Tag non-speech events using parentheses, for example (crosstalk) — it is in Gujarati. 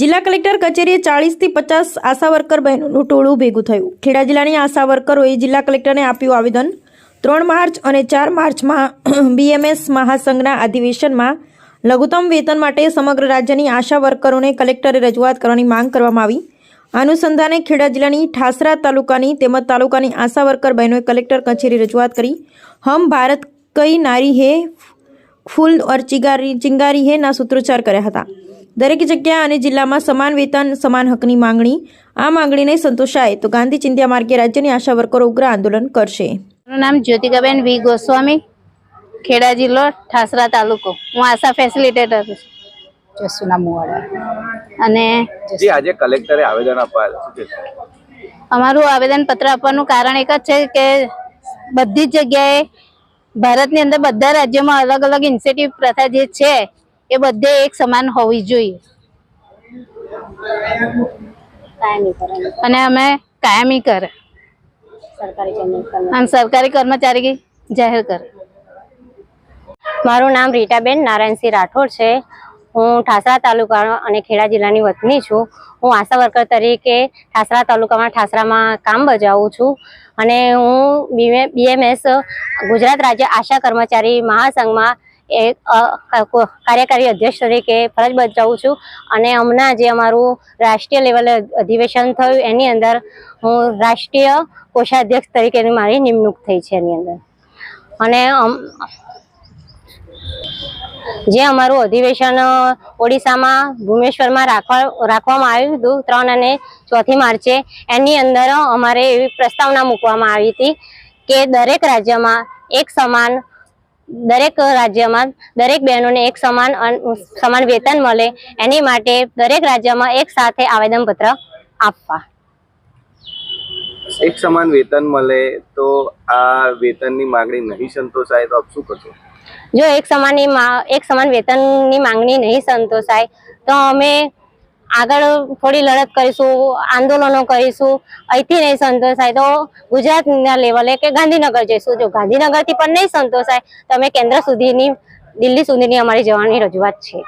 જિલ્લા કલેક્ટર કચેરીએ ચાળીસથી પચાસ આશા વર્કર બહેનોનું ટોળું ભેગું થયું. ખેડા જિલ્લાની આશા વર્કરોએ જિલ્લા કલેક્ટરને આપ્યું આવેદન. ત્રણ માર્ચ અને ચાર માર્ચમાં (clears throat) બીએમએસ મહાસંઘના અધિવેશનમાં લઘુત્તમ વેતન માટે સમગ્ર રાજ્યની આશા વર્કરોને કલેક્ટરે રજૂઆત કરવાની માંગ કરવામાં આવી. અનુસંધાને ખેડા જિલ્લાની ઠાસરા તાલુકાની તેમજ તાલુકાની આશા વર્કર બહેનોએ કલેક્ટર કચેરી રજૂઆત કરી. હમ ભારત કઈ નારી હે, ફૂલ ઓર ચિંગારી ચિંગારી હે ના સૂત્રોચ્ચાર કર્યા હતા. દરેક જગ્યા અને જિલ્લામાં સમાન વેતન સમાન હકની માંગણી. આ માંગણીને સંતોષાય તો ગાંધી ચિંધ્યા માર્ગે રાજ્યની આશા વર્કરો ઉગ્ર આંદોલન કરશે. મારું નામ જ્યોતિકાબેન વી. ગોસ્વામી ખેડા જિલ્લો ઠાસરા તાલુકો. હું આશા ફેસિલિટેટર છું. જસુના મુવાડા. અને આજે કલેક્ટરે આવેદન અમારું આવેદન પત્ર આપવાનું કારણ એક જ છે કે બધી જ જગ્યાએ ભારતની અંદર બધા રાજ્યોમાં અલગ અલગ ઇન્સેન્ટિવ પ્રથા જે છે એ બધે એક સમાન હોવી જોઈએ. અને અમે કાયમી કરે. અને સરકારી કર્મચારી જાહેર કરે. મારું નામ રીટાબેન નારાયણસિંહ રાઠોડ છે. હું ઠાસરા તાલુકા અને ખેડા જિલ્લાની વતની છું. હું આશા વર્કર તરીકે ઠાસરા તાલુકામાં ઠાસરામાં કામ બજાવું છું. અને હું બીએમએસ ગુજરાત રાજ્ય આશા કર્મચારી મહાસંઘમાં કો- કાર્યકારી અધ્યક્ષ તરીકે ફરજ બજાવું છું. અને હમણાં જે અમારું રાષ્ટ્રીય લેવલે અધિવેશન થયું, એની અંદર હું રાષ્ટ્રીય કોષાધ્યક્ષ તરીકેની મારી નિમણૂક થઈ છે એની અંદર. અને જે અમારું અધિવેશન ઓડિશામાં ભુવનેશ્વરમાં રાખવા, રાખવામાં આવ્યું હતું, ત્રણ અને ચોથી માર્ચે, એની અંદર અમારે એવી પ્રસ્તાવના મૂકવામાં આવી હતી કે દરેક રાજ્યમાં એક સમાન દરેક રાજ્યમાં દરેક બહેનોને એક સમાન સમાન વેતન મળે એની માટે દરેક રાજ્યમાં એક સાથે આવેદનપત્ર આપવા. એક સમાન વેતન મળે તો આ વેતનની માંગણી નહીં સંતોષાય તો આપ શું કરશો? જો એક સમાનની એક સમાન વેતનની માંગણી નહીં સંતોષાય તો અમે આગળ થોડી લડત કરીશું, આંદોલનો કરીશું. અહીંથી નહીં સંતોષાય તો ગુજરાતના લેવલે કે ગાંધીનગર જઈશું. જો ગાંધીનગરથી પણ નહીં સંતોષાય, તો અમે કેન્દ્ર સુધીની, દિલ્હી સુધીની અમારી જવાની રજૂઆત છે.